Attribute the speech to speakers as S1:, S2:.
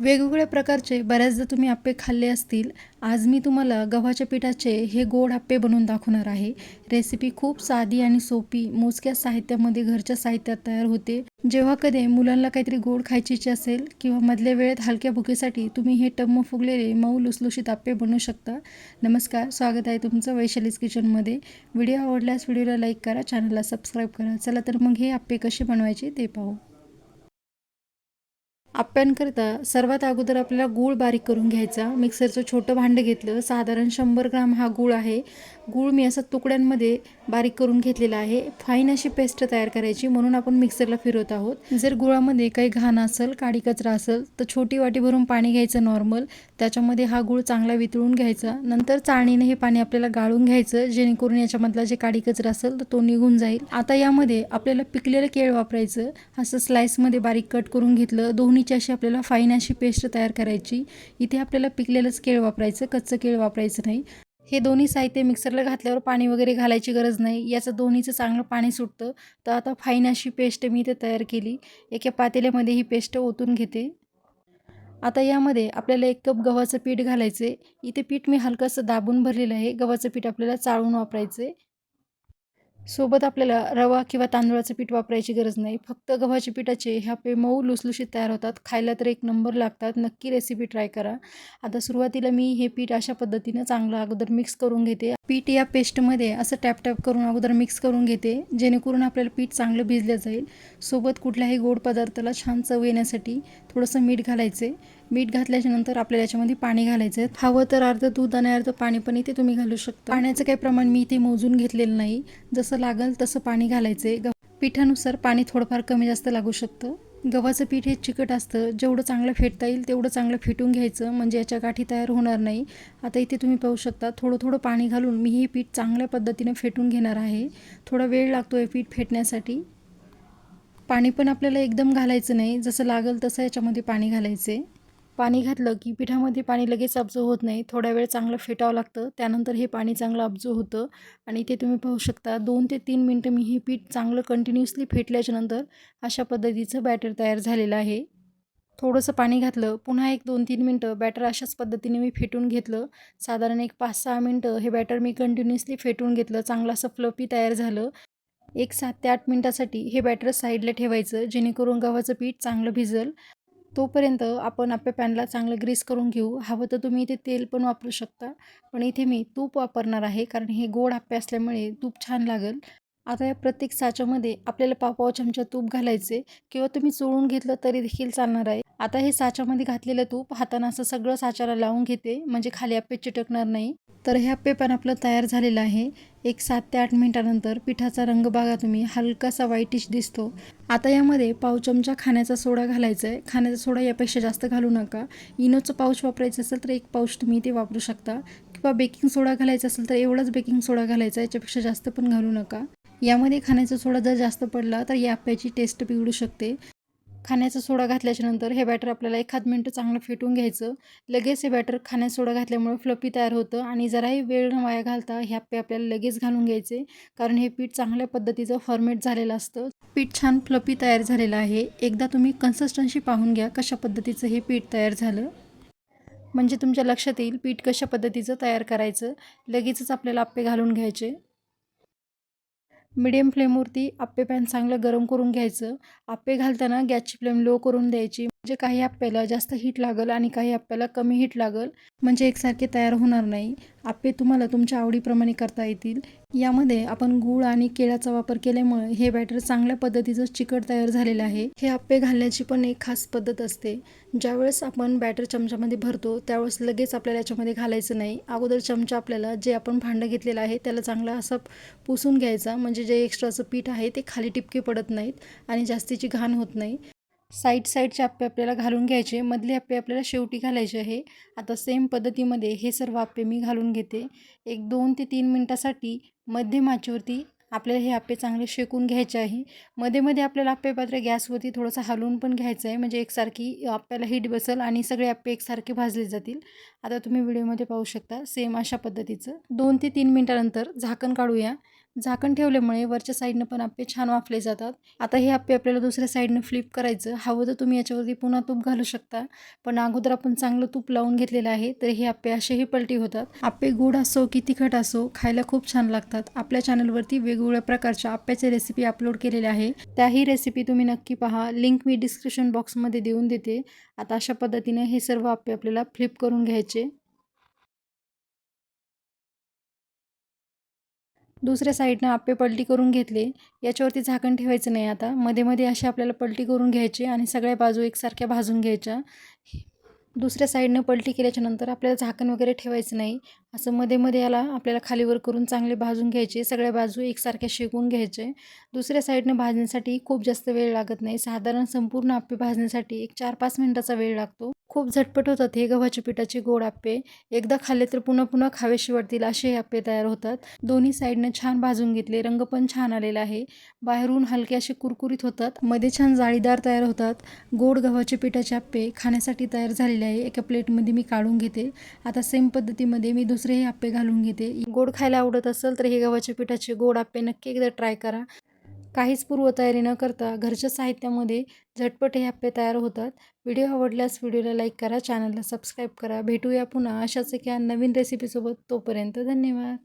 S1: वेगवेगळ्या प्रकारचे बऱ्याचदा तुम्ही आप्पे खाल्ले असतील आज मी तुम्हाला गव्हाच्या पिठाचे हे गोड आप्पे बनवून दाखवणार आहे. रेसिपी खूप साधी आणि सोपी मोजक्या साहित्यामध्ये घरच्या साहित्यात तयार होते. जेव्हा कधी मुलांना काहीतरी गोड खायची असेल किंवा मधल्या वेळेत हलक्या भुकेसाठी तुम्ही हे टम्म फुगलेले मऊ लुसलुशीत आप्पे बनवू शकता. नमस्कार स्वागत आहे तुमचं वैशालीज किचनमध्ये. व्हिडिओ आवडल्यास व्हिडिओला लाईक करा चॅनलला सबस्क्राईब करा. चला तर मग हे आप्पे कसे बनवायचे ते पाहू. आप्यांकरिता सर्वात अगोदर आपल्याला गूळ बारीक करून घ्यायचा. मिक्सरचं छोटं भांडं घेतलं. साधारण शंभर ग्राम हा गूळ आहे. गूळ मी असं तुकड्यांमध्ये बारीक करून घेतलेला आहे. फाईन अशी पेस्ट तयार करायची. म्हणून आपण मिक्सरला फिरवत आहोत. जर गुळामध्ये काही घाण असेल काडी कचरा असेल तर छोटी वाटी भरून पाणी घ्यायचं नॉर्मल त्याच्यामध्ये हा गूळ चांगला वितळून घ्यायचा. नंतर चाळणीने हे पाणी आपल्याला गाळून घ्यायचं. जेणेकरून याच्यामधला जे काडी कचरा असेल तर तो निघून जाईल. आता यामध्ये आपल्याला पिकलेलं केळ वापरायचं. असं स्लाइसमध्ये बारीक कट करून घेतलं. दोन्ही दोन्हीची अशी आपल्याला फाईन अशी पेस्ट तयार करायची इथे आपल्याला पिकलेलंच केळ वापरायचं कच्चं केळ वापरायचं नाही. हे दोन्ही साहित्य मिक्सरला घातल्यावर पाणी वगैरे घालायची गरज नाही. याचं दोन्हीचं चांगलं पाणी सुटतं. तर आता फाईन अशी पेस्ट मी इथे तयार केली. एका पातेल्यामध्ये ही पेस्ट ओतून घेते. आता यामध्ये आपल्याला एक कप गव्हाचं पीठ घालायचं आहे इथे पीठ मी हलकंसं दाबून भरलेलं आहे. गव्हाचं पीठ आपल्याला चाळून वापरायचं आहे सोबत आपल्याला रवा किंवा तांदूळाचं पीठ वापरायची गरज नाही. फक्त गव्हाच्या पिठाचे ह्या पे मऊ लुसलुशीत तयार होतात. खायला तर एक नंबर लागतात. नक्की रेसिपी ट्राय करा. आता सुरुवातीला मी हे पीठ अशा पद्धतीनं चांगलं अगोदर मिक्स करून घेते. पीठ या पेस्टमध्ये असं टॅप टॅप करून अगोदर मिक्स करून घेते जेणेकरून आपल्याला पीठ चांगलं भिजलं जाईल. सोबत कुठल्याही गोड पदार्थाला छान चव येण्यासाठी थोडंसं मीठ घालायचे. मीठ घातल्याच्या नंतर आपल्याला याच्यामध्ये पाणी घालायचं आहे हवं तर अर्ध दूध आणि अर्ध पाणी पण इथे तुम्ही घालू शकता. पाण्याचं काही प्रमाण मी इथे मोजून घेतलेलं नाही. जसं लागेल तसं पाणी घालायचं आहे पिठानुसार पाणी थोडंफार कमी जास्त लागू शकतं. गव्हाचं पीठ हे चिकट असतं. जेवढं चांगलं फेटता येईल तेवढं चांगलं फेटून घ्यायचं. म्हणजे याच्या गाठी तयार होणार नाही. आता इथे तुम्ही पाहू शकता थोडं थोडं पाणी घालून मी हे पीठ चांगल्या पद्धतीने फेटून घेणार आहे. थोडा वेळ लागतो आहे पीठ फेटण्यासाठी. पाणी पण आपल्याला एकदम घालायचं नाही. जसं लागेल तसं याच्यामध्ये पाणी घालायचं आहे पाणी घातलं की पिठामध्ये पाणी लगेच अब्जो होत नाही. थोड्या वेळ चांगलं फेटावं लागतं. त्यानंतर हे पाणी चांगलं अब्जो होतं आणि ते तुम्ही पाहू शकता. दोन ते तीन मिनटं मी हे पीठ चांगलं कंटिन्युअसली फेटल्याच्यानंतर अशा पद्धतीचं बॅटर तयार झालेलं आहे. थोडंसं पाणी घातलं. पुन्हा एक दोन तीन मिनटं बॅटर अशाच पद्धतीने मी फेटून घेतलं. साधारण एक पाच सहा मिनटं हे बॅटर मी कंटिन्युअसली फेटून घेतलं. चांगलं असं फ्लपी तयार झालं. एक सात ते आठ मिनटासाठी हे बॅटर साईडला ठेवायचं. जेणेकरून गव्हाचं पीठ चांगलं भिजल. तोपर्यंत आपण आपल्या पॅनला चांगलं ग्रीस करून घेऊ. हवं तर तुम्ही इथे तेल पण वापरू शकता. पण इथे मी तूप वापरणार आहे कारण हे गोड आप्पे असल्यामुळे तूप छान लागेल. आता या प्रत्येक साच्यामध्ये आपल्याला पाव चमचा तूप घालायचे. किंवा तुम्ही चोळून घेतलं तरी देखील चालणार आहे. आता हे साच्यामध्ये घातलेलं तूप हातानं असं सगळं साच्याला लावून घेते. म्हणजे खाली आप्पे चिटकणार नाही. तर हे आप्पे पण आपलं तयार झालेलं आहे. एक सात ते आठ मिनटानंतर पिठाचा रंग बघा तुम्ही. हलकासा व्हाईटिश दिसतो. आता यामध्ये पाव चमचा खाण्याचा सोडा घालायचा आहे खाण्याचा सोडा यापेक्षा जास्त घालू नका. इनोचं पाऊच वापरायचं असेल तर एक पाऊच तुम्ही ते वापरू शकता. किंवा बेकिंग सोडा घालायचा असेल तर एवढाच बेकिंग सोडा घालायचा याच्यापेक्षा जास्त पण घालू नका. यामध्ये खाण्याचा सोडा जर जास्त पडला तर या आप्याची टेस्ट बिघडू शकते. खाण्याचा सोडा घातल्याच्यानंतर हे बॅटर आपल्याला एखाद मिनटं चांगलं फेटून घ्यायचं. लगेच हे बॅटर खाण्याचा सोडा घातल्यामुळे फ्लपी तयार होतं आणि जराही वेळ न वाया घालता हे आप्पे आपल्याला लगेच घालून घ्यायचे. कारण हे पीठ चांगल्या पद्धतीचं फॉर्मेट झालेलं असतं. पीठ छान फ्लपी तयार झालेलं आहे. एकदा तुम्ही कन्सिस्टन्सी पाहून घ्या कशा पद्धतीचं हे पीठ तयार झालं. म्हणजे तुमच्या लक्षात येईल पीठ कशा पद्धतीचं तयार करायचं. लगेचच आपल्याला आप्पे घालून घ्यायचे. मिडियम फ्लेमवरती आप्पे पॅन चांगलं गरम करून घ्यायचं. आप्पे घालताना गॅसची फ्लेम लो करून द्यायची. म्हणजे काही आप्प्याला जास्त हीट लागल आणि काही आप्प्याला कमी हीट लागल म्हणजे एकसारखे तयार होणार नाही. आप्पे तुम्हाला तुमच्या आवडीप्रमाणे करता येतील. यामध्ये आपण गूळ आणि केळ्याचा वापर केल्यामुळे हे बॅटर चांगल्या पद्धतीचं चिकट तयार झालेलं आहे. हे आप्पे घालण्याची पण एक खास पद्धत असते. ज्यावेळेस आपण बॅटर चमच्यामध्ये भरतो त्यावेळेस लगेच आपल्याला याच्यामध्ये घालायचं नाही. अगोदर चमचा आपल्याला जे आपण भांडं घेतलेलं आहे त्याला चांगला असं पुसून घ्यायचा. म्हणजे जे एक्स्ट्राचं पीठ आहे ते खाली टिपके पडत नाहीत आणि जास्तीची घाण होत नाही. साईड साईडचे आप्पे आपल्याला घालून घ्यायचे. मधले आप्पे आपल्याला शेवटी घालायचे आहे. आता सेम पद्धतीमध्ये हे सर्व आप्पे मी घालून घेते. एक दोन ते तीन मिनटासाठी मध्यम आचेवरती आपल्याला हे आप्पे चांगले शेकून घ्यायचे आहे. मध्ये मध्ये आपल्याला आप्पे पात्र गॅसवरती थोडंसं हलवून पण घ्यायचं आहे. म्हणजे एकसारखी आप्याला हीट बसल आणि सगळे आप्पे एकसारखे भाजले जातील. आता तुम्ही व्हिडिओमध्ये पाहू शकता सेम अशा पद्धतीचं. दोन ते तीन मिनटानंतर झाकण काढूया. झाकण ठेवल्यामुळे वरच्या साईडनं पण आप्पे छान वाफले जातात. आता हे आप्पे आपल्याला दुसऱ्या साईडनं फ्लिप करायचं. हवं तर तुम्ही याच्यावरती पुन्हा तूप घालू शकता. पण अगोदर आपण चांगलं तूप लावून घेतलेलं आहे तर हे आप्पे असेही पलटी होतात. आप्पे गोड असो की तिखट असो खायला खूप छान लागतात. आपल्या चॅनलवरती वेगवेगळ्या प्रकारच्या आप्याचे रेसिपी अपलोड केलेल्या आहे. त्याही रेसिपी तुम्ही नक्की पहा. लिंक मी डिस्क्रिप्शन बॉक्समध्ये देऊन देते. आता अशा पद्धतीने हे सर्व आप्पे आपल्याला फ्लिप करून घ्यायचे. दुसऱ्या साईडनं आप्पे पलटी करून घेतले. याच्यावरती झाकण ठेवायचं नाही आता. मध्ये मध्ये असे आपल्याला पलटी करून घ्यायचे आणि सगळ्या बाजू एकसारख्या भाजून घ्यायच्या. दुसऱ्या साईडनं पलटी केल्याच्यानंतर आपल्याला झाकण वगैरे ठेवायचं नाही. असं मध्ये मध्ये याला आपल्याला खालीवर करून चांगले भाजून घ्यायचे. सगळ्या बाजू एकसारख्या शेकून घ्यायचे. दुसऱ्या साईडनं भाजण्यासाठी खूप जास्त वेळ लागत नाही. साधारण संपूर्ण आप्पे भाजण्यासाठी एक चार पाच मिनटाचा वेळ लागतो. खूप झटपट होतात हे गव्हाच्या पिठाचे गोड आप्पे. एकदा खाल्ले तर पुन्हा पुन्हा खावेशी वाटतील असे हे आप्पे तयार होतात. दोन्ही साईडनं छान भाजून घेतले. रंग पण छान आलेला आहे. बाहेरून हलके असे कुरकुरीत होतात. मध्ये छान जाळीदार तयार होतात. गोड गव्हाच्या पिठाचे आप्पे खाण्यासाठी तयार झालेले आहे. एका प्लेटमध्ये मी काढून घेते. आता सेम पद्धतीमध्ये मी दुसरेही आप्पे घालून घेते. गोड खायला आवडत असेल तर हे गव्हाच्या पिठाचे गोड आप्पे नक्की एकदा ट्राय करा. काहीच पूर्वतयारी न करता घरच्या साहित्यामध्ये झटपट हे आप्पे तयार होतात. व्हिडिओ आवडल्यास व्हिडिओला लाईक करा चॅनलला सबस्क्राईब करा. भेटूया पुन्हा अशाच एका नवीन रेसिपीसोबत तोपर्यंत धन्यवाद.